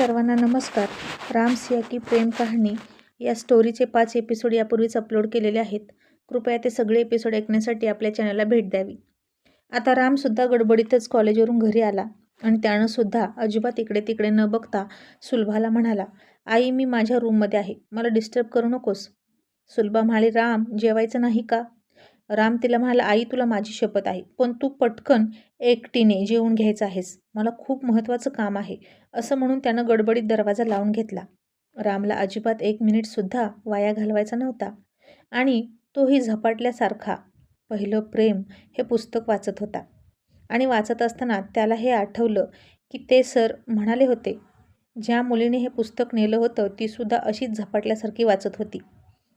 सर्वांना नमस्कार. राम सिया की प्रेम कहाणी या स्टोरीचे पाच एपिसोड यापूर्वीच अपलोड केलेले आहेत. कृपया ते सगळे एपिसोड ऐकण्यासाठी आपल्या चॅनलला भेट द्यावी. आता रामसुद्धा गडबडीतच कॉलेजवरून घरी आला आणि त्यानं सुद्धा अजिबात इकडे तिकडे न बघता सुलभाला म्हणाला आई मी माझ्या रूममध्ये आहे. मला डिस्टर्ब करू नकोस. सुलभा म्हणाली राम जेवायचं नाही का? राम तिला म्हणाला आई तुला माझी शपथ आहे पण तू पटकन एकटीने जेवून घ्यायचं आहेस. मला खूप महत्त्वाचं काम आहे. असं म्हणून त्यानं गडबडीत दरवाजा लावून घेतला. रामला अजिबात एक मिनिटसुद्धा वाया घालवायचा नव्हता आणि तोही झपाटल्यासारखा. पहिलं प्रेम हे पुस्तक वाचत होता आणि वाचत असताना त्याला हे आठवलं की ते सर म्हणाले होते ज्या मुलीने हे पुस्तक नेलं होतं तीसुद्धा अशीच झपाटल्यासारखी वाचत होती.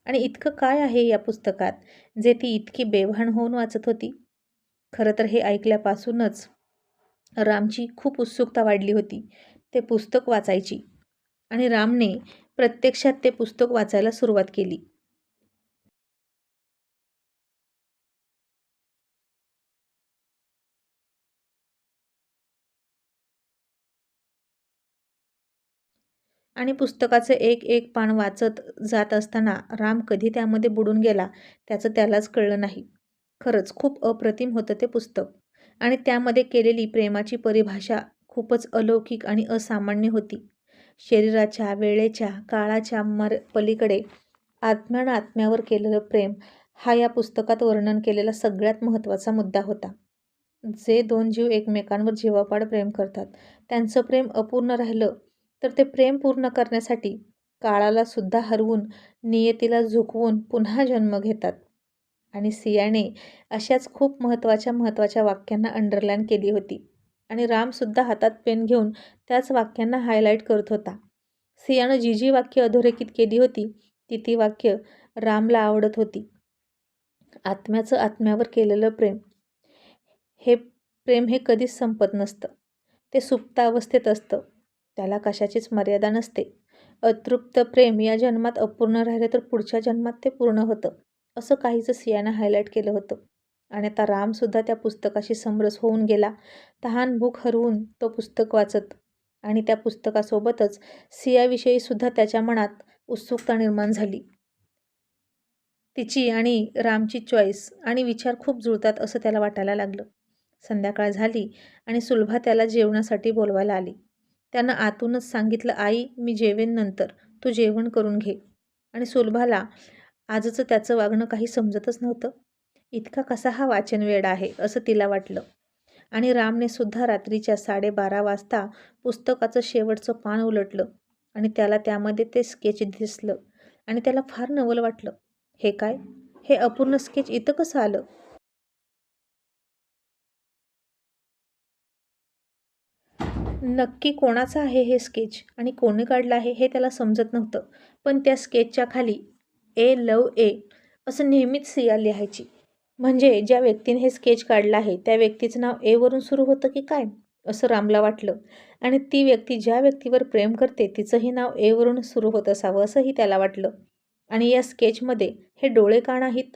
आणि इतकं काय आहे या पुस्तकात? जे ती इतकी बेभान होऊन वाचत होती. खरं तर हे ऐकल्यापासूनच रामची खूप उत्सुकता वाढली होती ते पुस्तक वाचायची. आणि रामने प्रत्यक्षात ते पुस्तक वाचायला सुरुवात केली. आणि पुस्तकाचं एक एक पान वाचत जात असताना राम कधी त्यामध्ये बुडून गेला त्याचं त्यालाच कळलं नाही. खरंच खूप अप्रतिम होतं ते पुस्तक. आणि त्यामध्ये केलेली प्रेमाची परिभाषा खूपच अलौकिक आणि असामान्य होती. शरीराच्या वेळेच्या काळाच्या मर पलीकडे आत्म्यानं आत्म्यावर केलेलं प्रेम हा या पुस्तकात वर्णन केलेला सगळ्यात महत्त्वाचा मुद्दा होता. जे दोन जीव एकमेकांवर जीवापाड प्रेम करतात त्यांचं प्रेम अपूर्ण राहिलं तर ते प्रेम पूर्ण करण्यासाठी काळाला सुद्धा हरवून नियतीला झुकवून पुन्हा जन्म घेतात. आणि सियाने अशाच खूप महत्त्वाच्या महत्त्वाच्या वाक्यांना अंडरलाईन केली होती. आणि रामसुद्धा हातात पेन घेऊन त्याच वाक्यांना हायलाईट करत होता. सियानं जी जी वाक्य अधोरेखित केली होती ती ती वाक्य रामला आवडत होती. आत्म्याचं आत्म्यावर केलेलं प्रेम. हे प्रेम हे कधीच संपत नसतं. ते सुप्त अवस्थेत असतं. त्याला कशाचीच मर्यादा नसते. अतृप्त प्रेम या जन्मात अपूर्ण राहिले तर पुढच्या जन्मात ते पूर्ण होतं असं काहीचं सियानं हायलाईट केलं होतं. आणि आता रामसुद्धा त्या पुस्तकाशी समरस होऊन गेला. तहान भूक हरवून तो पुस्तक वाचत आणि त्या पुस्तकासोबतच सियाविषयीसुद्धा त्याच्या मनात उत्सुकता निर्माण झाली. तिची आणि रामची चॉईस आणि विचार खूप जुळतात असं त्याला वाटायला लागलं. संध्याकाळ झाली आणि सुलभा त्याला जेवणासाठी बोलवायला आली. त्यानं आतूनच सांगितलं आई मी जेवेन नंतर. तू जेवण करून घे. आणि सुलभाला आजचं त्याचं वागणं काही समजतच नव्हतं. इतका कसा हा वाचन वेळ आहे असं तिला वाटलं. आणि रामने सुद्धा रात्रीच्या साडेबारा वाजता पुस्तकाचं शेवटचं पान उलटलं आणि त्याला त्यामध्ये ते स्केच दिसलं आणि त्याला फार नवल वाटलं. हे काय? हे अपूर्ण स्केच इथं कसं आलं? नक्की कोणाचं आहे हे स्केच आणि कोणी काढलं आहे हे त्याला समजत नव्हतं. पण त्या स्केचच्या खाली ए लव ए असं नेहमीच सिया लिहायची. म्हणजे ज्या व्यक्तीने हे स्केच काढलं आहे त्या व्यक्तीचं नाव एवरून सुरू होतं की काय? असं रामला वाटलं. आणि ती व्यक्ती ज्या व्यक्तीवर प्रेम करते तिचंही नाव एवरून सुरू होत असावं असंही त्याला वाटलं. आणि या स्केचमध्ये हे डोळे का नाहीत?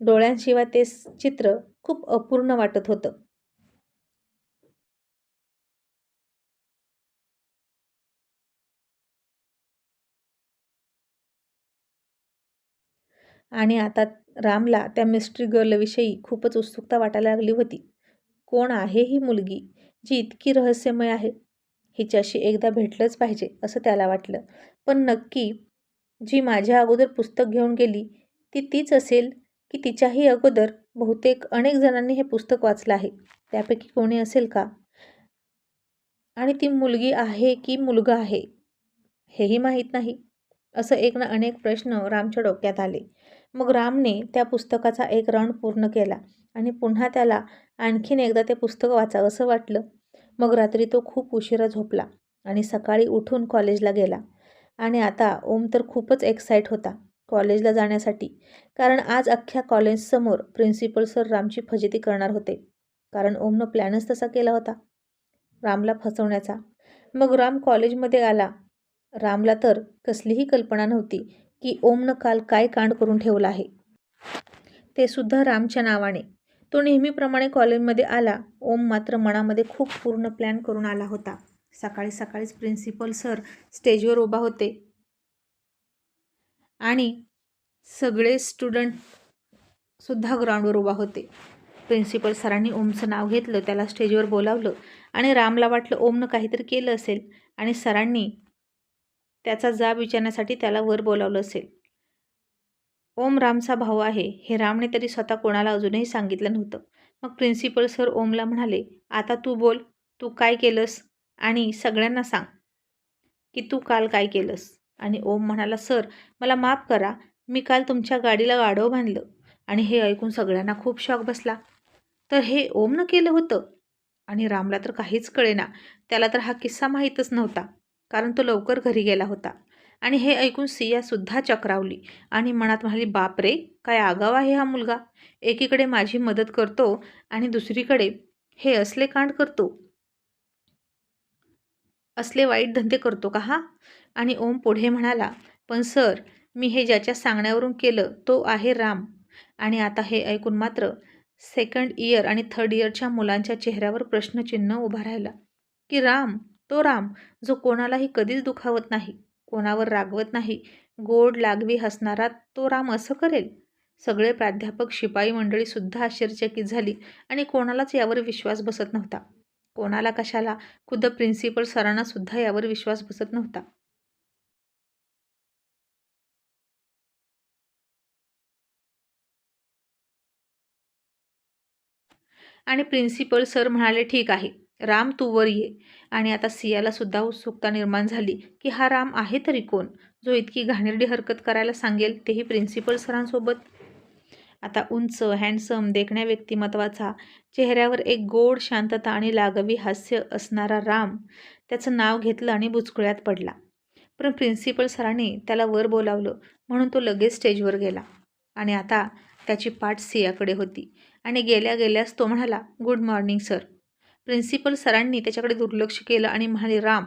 डोळ्यांशिवाय ते चित्र खूप अपूर्ण वाटत होतं. आणि आता रामला त्या मिस्ट्री गर्लविषयी खूपच उत्सुकता वाटायला लागली होती. कोण आहे ही मुलगी जी इतकी रहस्यमय आहे? हिच्याशी एकदा भेटलंच पाहिजे असं त्याला वाटलं. पण नक्की जी माझ्या अगोदर पुस्तक घेऊन गेली ती तीच असेल की तिच्याही अगोदर बहुतेक अनेक जणांनी हे पुस्तक वाचलं आहे. त्यापैकी कोणी असेल का? आणि ती मुलगी आहे की मुलगा आहे हेही माहीत नाही असं एक ना अनेक प्रश्न रामच्या डोक्यात आले. मग रामने त्या पुस्तकाचा एक राऊंड पूर्ण केला आणि पुन्हा त्याला आणखीन एकदा ते पुस्तक वाचावं असं वाटलं. मग रात्री तो खूप उशिरा झोपला आणि सकाळी उठून कॉलेजला गेला. आणि आता ओम तर खूपच एक्साईट होता कॉलेजला जाण्यासाठी कारण आज अख्ख्या कॉलेजसमोर प्रिन्सिपल सर रामची फजिती करणार होते कारण ओमनं प्लॅनच तसा केला होता रामला फसवण्याचा. मग राम कॉलेजमध्ये आला. रामला तर कसलीही कल्पना नव्हती की ओमनं काल काय कांड करून ठेवलं आहे? ते सुद्धा रामच्या नावाने. तो नेहमीप्रमाणे कॉलेजमध्ये आला. ओम मात्र मनामध्ये खूप पूर्ण प्लॅन करून आला होता. सकाळी सकाळीच प्रिन्सिपल सर स्टेजवर उभा होते. आणि सगळे स्टुडंट सुद्धा ग्राउंडवर उभा होते. प्रिन्सिपल सरांनी ओमचं नाव घेतलं त्याला स्टेजवर बोलावलं आणि रामला वाटलं ओमनं काहीतरी केलं असेल. आणि सरांनी त्याचा जाब विचारण्यासाठी त्याला वर बोलावलं असेल. ओम रामचा भाऊ आहे. हे रामने तरी स्वतः कोणाला अजूनही सांगितलं नव्हतं. मग प्रिन्सिपल सर ओमला म्हणाले आता तू बोल. तू काय केलंस? आणि सगळ्यांना सांग. की तू काल काय केलंस? आणि ओम म्हणाला सर मला माफ करा. मी काल तुमच्या गाडीला गाडव बांधलं. आणि हे ऐकून सगळ्यांना खूप शॉक बसला. तर हे ओमनं केलं होतं? आणि रामला तर काहीच कळेना. त्याला तर हा किस्सा माहीतच नव्हता. कारण तो लवकर घरी गेला होता. आणि हे ऐकून सियासुद्धा चक्रावली आणि मनात म्हणाली बाप रे काय आगाव आहे हा मुलगा. एकीकडे माझी मदत करतो आणि दुसरीकडे हे असले कांड करतो. असले वाईट धंदे करतो का हा? आणि ओम पुढे म्हणाला पण सर मी हे ज्याच्या सांगण्यावरून केलं तो आहे राम. आणि आता हे ऐकून मात्र सेकंड इयर आणि थर्ड इयरच्या मुलांच्या चेहऱ्यावर प्रश्नचिन्ह उभा राहिला. की राम तो राम जो कोणालाही कधीच दुखावत नाही कोणावर रागवत नाही गोड लागवी हसणारा तो राम असं करेल? सगळे प्राध्यापक शिपाई मंडळीसुद्धा आश्चर्यचकित झाली आणि कोणालाच यावर विश्वास बसत नव्हता. कोणाला कशाला? खुद्द प्रिन्सिपल सरांना सुद्धा यावर विश्वास बसत नव्हता. आणि प्रिन्सिपल सर म्हणाले ठीक आहे. राम तू वर ये. आणि आता सियाला सुद्धा उत्सुकता निर्माण झाली की हा राम आहे तरी कोण? जो इतकी घाणेरडी हरकत करायला सांगेल तेही प्रिन्सिपल सरांसोबत? आता उंच हँडसम देखण्या व्यक्तिमत्वाचा चेहऱ्यावर एक गोड शांतता आणि लागवी हास्य असणारा राम त्याचं नाव घेतलं आणि बुचकुळ्यात पडला. पण प्रिन्सिपल सरांनी त्याला वर बोलावलं म्हणून तो लगेच स्टेजवर गेला. आणि आता त्याची पाठ सियाकडे होती. आणि गेल्या गेल्यास तो म्हणाला गुड मॉर्निंग सर प्रिन्सिपल सरांनी त्याच्याकडे दुर्लक्ष केलं आणि म्हणाले राम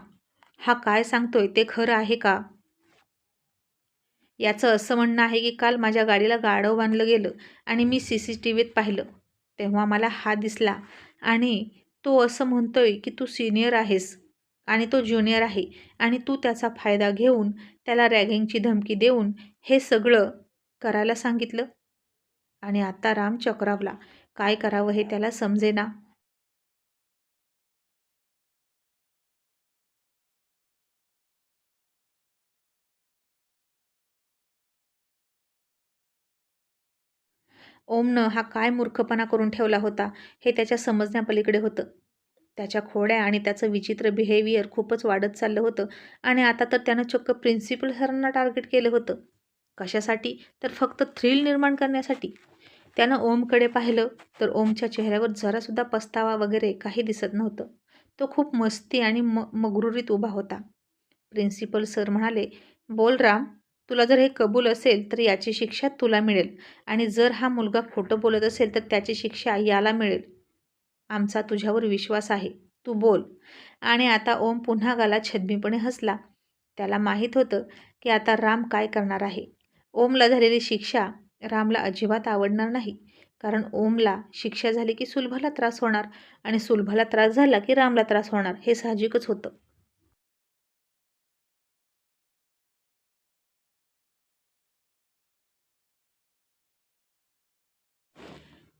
हा काय सांगतोय? ते खरं आहे का? याचं असं म्हणणं आहे की काल माझ्या गाडीला गाडव बांधलं गेलं आणि मी सी सी टी व्हीत पाहिलं. तेव्हा मला हा दिसला आणि तो असं म्हणतोय की तू सिनियर आहेस आणि तो ज्युनियर आहे आणि तू त्याचा फायदा घेऊन त्याला रॅगिंगची धमकी देऊन हे सगळं करायला सांगितलं. आणि आता राम चक्रावला काय करावं हे त्याला समजेना. ओमनं हा काय मूर्खपणा करून ठेवला होता हे त्याच्या समजण्यापलीकडे होतं. त्याच्या खोड्या आणि त्याचं विचित्र बिहेवियर खूपच वाढत चाललं होतं आणि आता तर त्यानं चक्क प्रिन्सिपल सरांना टार्गेट केलं होतं. कशासाठी? तर फक्त थ्रिल निर्माण करण्यासाठी. त्यानं ओमकडे पाहिलं तर ओमच्या चेहऱ्यावर जरासुद्धा पस्तावा वगैरे काही दिसत नव्हतं. तो खूप मस्ती आणि म मगरुरीत उभा होता. प्रिन्सिपल सर म्हणाले बोल राम तुला जर हे कबूल असेल तर याची शिक्षा तुला मिळेल. आणि जर हा मुलगा खोटं बोलत असेल तर त्याची शिक्षा याला मिळेल. आमचा तुझ्यावर विश्वास आहे. तू बोल. आणि आता ओम पुन्हा गाला छद्मीपणे हसला. त्याला माहीत होतं की आता राम काय करणार आहे. ओमला झालेली शिक्षा रामला अजिबात आवडणार नाही. कारण ओमला शिक्षा झाली की सुलभाला त्रास होणार आणि सुलभाला त्रास झाला की रामला त्रास होणार हे साहजिकच होतं.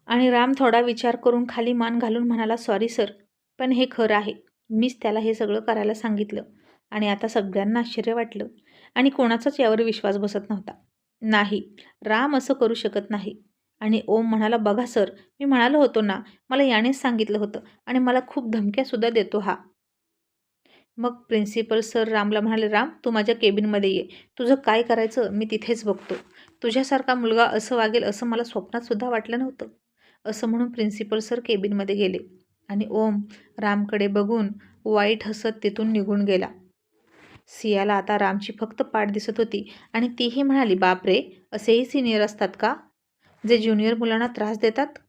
आणि राम थोडा विचार करून खाली मान घालून म्हणाला सॉरी सर पण हे खरं आहे. मीच त्याला हे सगळं करायला सांगितलं आणि आता सगळ्यांना आश्चर्य वाटलं आणि कोणाचाच यावर विश्वास बसत नव्हता. नाही राम असं करू शकत नाही. आणि ओम म्हणाला बघा सर मी म्हणालो होतो ना मला यानेच सांगितलं होतं आणि मला खूप धमक्यासुद्धा देतो हा. मग प्रिन्सिपल सर रामला म्हणाले राम तू माझ्या केबिनमध्ये ये. तुझं काय करायचं मी तिथेच बघतो. तुझ्यासारखा मुलगा असं वागेल असं मला स्वप्नातसुद्धा वाटलं नव्हतं. असं म्हणून प्रिन्सिपल सर केबिनमध्ये गेले आणि ओम रामकडे बघून वाईट हसत तिथून निघून गेला. सियाला आता रामची फक्त पाठ दिसत होती आणि तीही म्हणाली बापरे असेही सिनियर असतात का? जे ज्युनियर मुलांना त्रास देतात?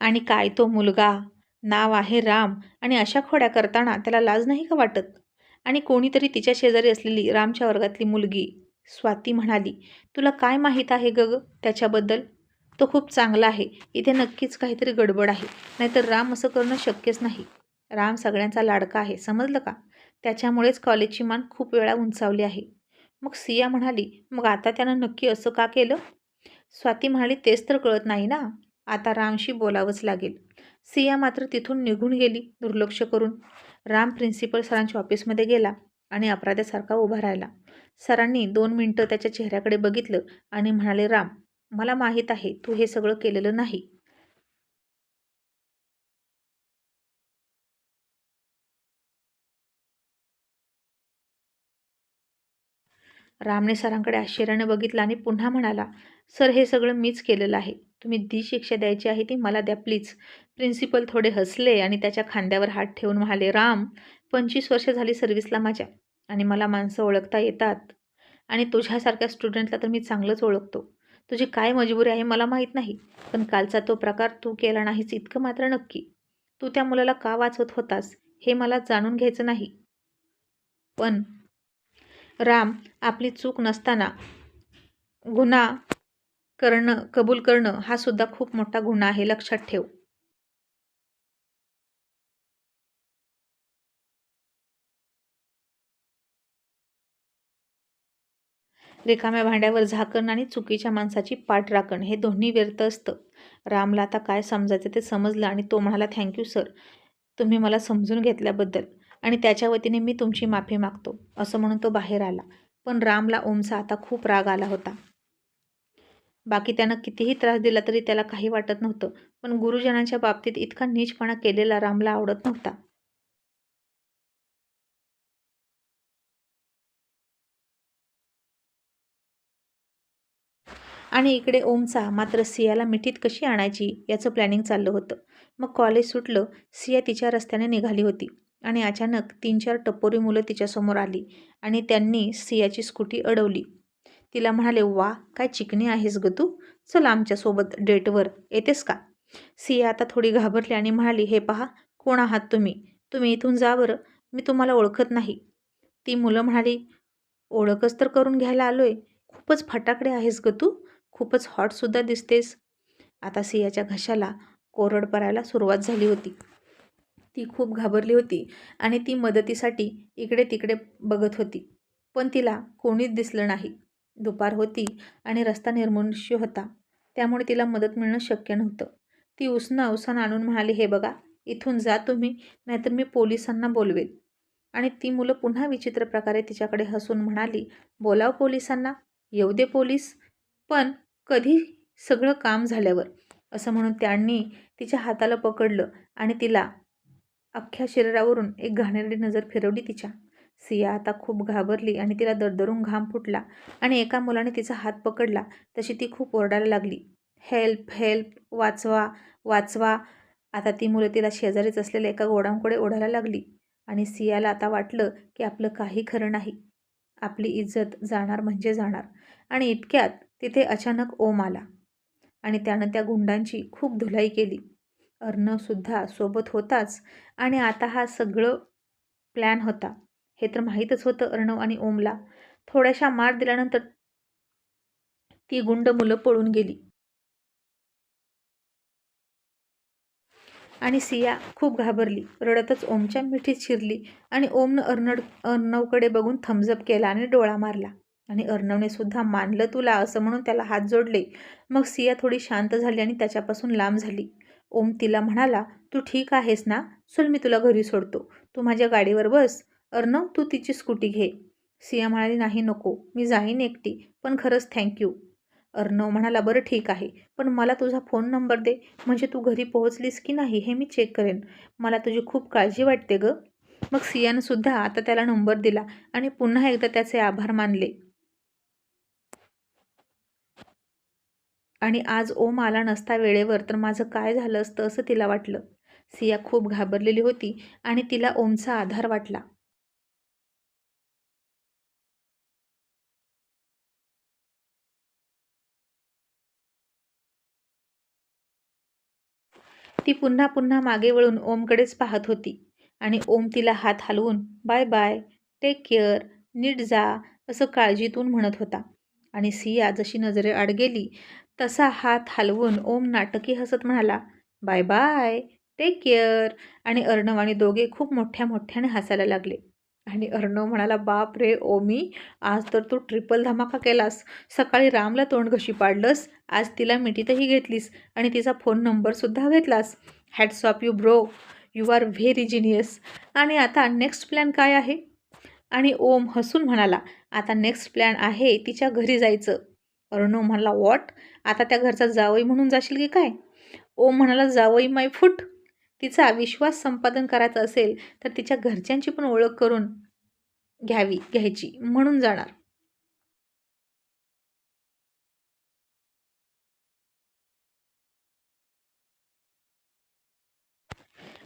आणि काय तो मुलगा? नाव आहे राम आणि अशा खोड्या करताना त्याला लाज नाही का वाटत? आणि कोणीतरी तिच्या शेजारी असलेली रामच्या वर्गातली मुलगी स्वाती म्हणाली तुला काय माहीत आहे ग त्याच्याबद्दल? तो खूप चांगला आहे. इथे नक्कीच काहीतरी गडबड आहे. नाहीतर राम असं करणं शक्यच नाही. राम सगळ्यांचा लाडका आहे. समजलं का? त्याच्यामुळेच कॉलेजची मान खूप वेळा उंचावली आहे. मग सिया म्हणाली मग आता त्यानं नक्की असं का केलं? स्वाती म्हणाली तेच तर कळत नाही ना. आता रामशी बोलावंच लागेल. सिया मात्र तिथून निघून गेली दुर्लक्ष करून. राम प्रिन्सिपल सरांच्या ऑफिसमध्ये गेला आणि अपराध्यासारखा उभा राहिला. सरांनी दोन मिनटं त्याच्या चेहऱ्याकडे बघितलं आणि म्हणाले राम मला माहीत आहे तू हे सगळं केलेलं नाही. रामने सरांकडे आश्चर्याने बघितलं आणि पुन्हा म्हणाला सर हे सगळं मीच केलेलं आहे. तुम्ही जी शिक्षा द्यायची आहे ती मला द्या प्लीज. प्रिन्सिपल थोडे हसले आणि त्याच्या खांद्यावर हात ठेवून म्हणाले राम पंचवीस वर्ष झाली सर्व्हिसला माझ्या आणि मला माणसं ओळखता येतात. आणि तुझ्यासारख्या स्टुडंटला तर मी चांगलंच ओळखतो. तुझी काय मजबुरी आहे मला माहीत नाही पण कालचा तो प्रकार तू केला नाहीस इतकं मात्र नक्की. तू त्या मुलाला का वाचवत होतास हे मला जाणून घ्यायचं नाही. पण राम आपली चूक नसताना गुन्हा करणं कबूल करणं हा सुद्धा खूप मोठा गुन्हा आहे लक्षात ठेव. रिकाम्या भांड्यावर झाकण आणि चुकीच्या माणसाची पाठ राखण हे दोन्ही व्यर्थ असतं. रामला आता काय समजायचं ते समजलं आणि तो म्हणाला थँक्यू सर तुम्ही मला समजून घेतल्याबद्दल. आणि त्याच्या वतीने मी तुमची माफी मागतो असं म्हणून तो बाहेर आला. पण रामला ओमचा आता खूप राग आला होता. बाकी त्यानं कितीही त्रास दिला तरी त्याला काही वाटत नव्हतं पण गुरुजनांच्या बाबतीत इतका नीचपणा केलेला रामला आवडत नव्हता. आणि इकडे ओमचा मात्र सियाला मिठीत कशी आणायची याचं प्लॅनिंग चाललं होतं. मग कॉलेज सुटलं सिया तिच्या रस्त्याने निघाली होती. आणि अचानक तीन चार टपोरी मुलं तिच्यासमोर आली आणि त्यांनी सियाची स्कूटी अडवली. तिला म्हणाले वा काय चिकणी आहेस ग तू. चल आमच्यासोबत डेटवर. येतेस का? सिया आता थोडी घाबरली आणि म्हणाली हे पहा कोण आहात तुम्ही? तुम्ही इथून जा बरं. मी तुम्हाला ओळखत नाही. ती मुलं म्हणाली ओळखच तर करून घ्यायला आलोय. खूपच फटाकडे आहेस ग तू. खूपच हॉटसुद्धा दिसतेस. आता सियाच्या घशाला कोरड पडायला सुरुवात झाली होती. ती खूप घाबरली होती आणि ती मदतीसाठी इकडे तिकडे बघत होती. पण तिला कोणीच दिसलं नाही. दुपार होती आणि रस्ता निर्मनुष्य होता. त्यामुळे तिला मदत मिळणं शक्य नव्हतं. ती उसनं अवसान आणून म्हणाली हे बघा इथून जा तुम्ही नाहीतर मी पोलिसांना बोलवेल. आणि ती मुलं पुन्हा विचित्र प्रकारे तिच्याकडे हसून म्हणाली बोलाव पोलिसांना? येऊ दे पोलीस. पण कधी सगळं काम झाल्यावर? असं म्हणून त्यांनी तिच्या हाताला पकडलं आणि तिला अख्ख्या शरीरावरून एक घाणेरडी नजर फिरवली तिच्या. सिया आता खूप घाबरली आणि तिला दरदरून घाम फुटला आणि एका मुलाने तिचा हात पकडला. तशी ती खूप ओरडायला लागली. हेल्प हेल्प वाचवा वाचवा. आता ती मुलं तिला शेजारीच असलेल्या एका गोडांकडे ओढायला लागली आणि सियाला आता वाटलं की आपलं काही खरं नाही. आपली इज्जत जाणार म्हणजे जाणार. आणि इतक्यात तिथे अचानक ओम आला आणि त्यानं त्या गुंडांची खूप धुलाई केली. अर्णवसुद्धा सोबत होताच. आणि आता हा सगळं प्लॅन होता. हे तर माहीतच होतं अर्णव आणि ओमला. थोड्याशा मार दिल्यानंतर ती गुंड मुलं पळून गेली. आणि सिया खूप घाबरली. रडतच ओमच्या मिठीत शिरली आणि ओमनं अर्नड अर्णवकडे बघून थम्सअप केला आणि डोळा मारला. आणि अर्णवने सुद्धा मानलं तुला? असं म्हणून त्याला हात जोडले. मग सिया थोडी शांत झाली आणि त्याच्यापासून लांब झाली. ओम तिला म्हणाला तू ठीक आहेस ना? चल मी तुला घरी सोडतो. तू माझ्या गाडीवर बस. अर्णव तू तिची स्कूटी घे. सिया म्हणाली नाही नको. मी जाईन एकटी. पण खरंच थँक्यू अर्णव म्हणाला बरं ठीक आहे. पण मला तुझा फोन नंबर दे. म्हणजे तू घरी पोहोचलीस की नाही हे मी चेक करेन. मला तुझी खूप काळजी वाटते गं. मग सियानं सुद्धा आता त्याला नंबर दिला आणि पुन्हा एकदा त्याचे आभार मानले. आणि आज ओम आला नसता वेळेवर तर माझं काय झालं असतं असं तिला वाटलं. सिया खूप घाबरलेली होती आणि तिला ओमचा आधार वाटला. ती पुन्हा पुन्हा मागे वळून ओमकडेच पाहत होती आणि ओम तिला हात हलवून बाय बाय टेक केअर नीट जा असं काळजीतून म्हणत होता. आणि सिया जशी नजरे आड गेली तसा हात हलवून ओम नाटकी हसत म्हणाला बाय बाय टेक केअर. आणि अर्णव आणि दोघे खूप मोठ्या मोठ्याने हसायला लागले. आणि अर्णव म्हणाला बाप रे ओमी आज तर तू ट्रिपल धमाका केलास. सकाळी रामला तोंड घशी पाडलंस आज तिला मिठीतही घेतलीस आणि तिचा फोन नंबरसुद्धा घेतलास. Hats off you bro you are very genius आणि आता नेक्स्ट प्लॅन काय आहे? आणि ओम हसून म्हणाला आता नेक्स्ट प्लॅन आहे तिच्या घरी जायचं. अर्णव म्हणाला वॉट आता त्या घरचा जावई म्हणून जाशील की काय? ओम म्हणाला जावई माय फुट तिचा विश्वास संपादन करायचा असेल तर तिच्या घरच्यांची पण ओळख करून घ्यावी घ्यायची म्हणून जाणार.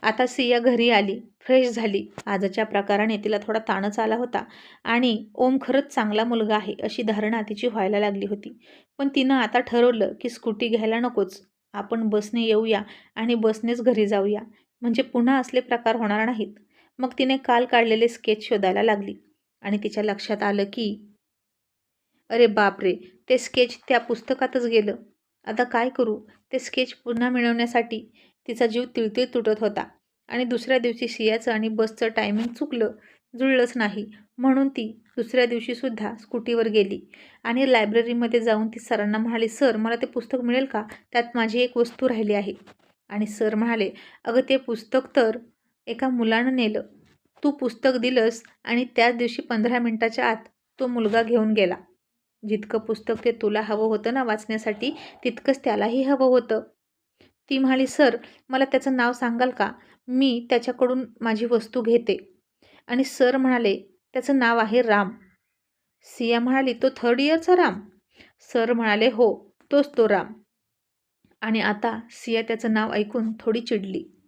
आता सिया घरी आली फ्रेश झाली. आजच्या प्रकाराने तिला थोडा ताणच आला होता. आणि ओम खरंच चांगला मुलगा आहे अशी धारणा तिची व्हायला लागली होती. पण तिनं आता ठरवलं की स्कूटी घ्यायला नकोच. आपण बसने येऊया आणि बसनेच घरी जाऊया. म्हणजे पुन्हा असले प्रकार होणार नाहीत. मग तिने काल काढलेले स्केच शोधायला लागली. आणि तिच्या लक्षात आलं की अरे बापरे ते स्केच त्या पुस्तकातच गेलं. आता काय करू? ते स्केच पुन्हा मिळवण्यासाठी तिचा जीव तिळतिळ तुटत होता. आणि दुसऱ्या दिवशी सियाचं आणि बसचं टायमिंग चुकलं जुळलंच नाही. म्हणून ती दुसऱ्या दिवशीसुद्धा स्कूटीवर गेली. आणि लायब्ररीमध्ये जाऊन ती सरांना म्हणाली सर मला ते पुस्तक मिळेल का? त्यात माझी एक वस्तू राहिली आहे. आणि सर म्हणाले अगं ते पुस्तक तर एका मुलानं नेलं. तू पुस्तक दिलंस आणि त्याच दिवशी पंधरा मिनटाच्या आत तो मुलगा घेऊन गेला. जितकं पुस्तक ते तुला हवं होतं ना वाचण्यासाठी तितकंच त्यालाही हवं होतं. ती म्हणाली सर मला त्याचं नाव सांगाल का? मी त्याच्याकडून माझी वस्तू घेते. आणि सर म्हणाले त्याचं नाव आहे राम. सिया म्हणाली तो थर्ड इयरचा राम? सर म्हणाले हो तोच तो राम. आणि आता सिया त्याचं नाव ऐकून थोडी चिडली.